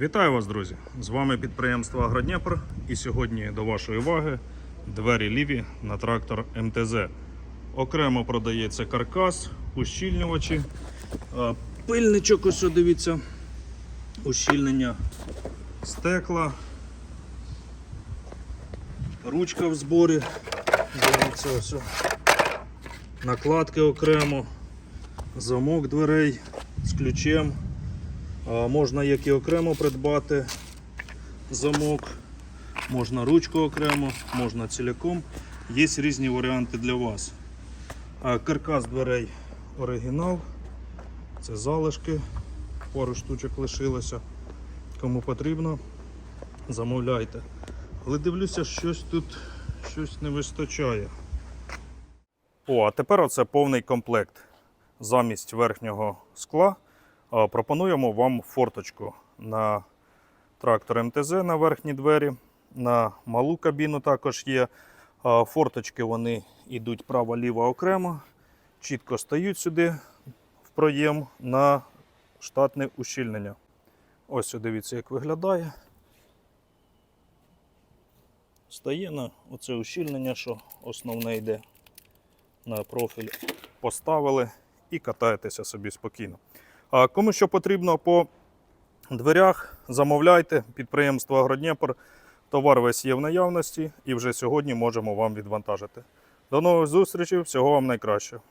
Вітаю вас, друзі! З вами підприємство Агродніпр. І сьогодні до вашої уваги двері ліві на трактор МТЗ. Окремо продається каркас, ущільнювачі, пильничок, ось дивіться, ущільнення стекла, ручка в зборі. Дивіться, ось. Накладки окремо, замок дверей з ключем. Можна як і окремо придбати замок, можна ручку окремо, можна ціляком. Є різні варіанти для вас. Каркас дверей оригінал. Це залишки, пару штучок лишилося. Кому потрібно, замовляйте. Але дивлюся, щось тут щось не вистачає. О, а тепер оце повний комплект. Замість верхнього скла пропонуємо вам форточку на трактор МТЗ на верхні двері. На малу кабіну також є. Форточки вони йдуть право-ліво окремо, чітко стають сюди в проєм на штатне ущільнення. Ось дивіться, як виглядає. Стає на оце ущільнення, що основне йде на профіль. Поставили і катаєтеся собі спокійно. А кому що потрібно по дверях, замовляйте підприємство Агродніпр. Товар весь є в наявності і вже сьогодні можемо вам відвантажити. До нових зустрічей, всього вам найкращого.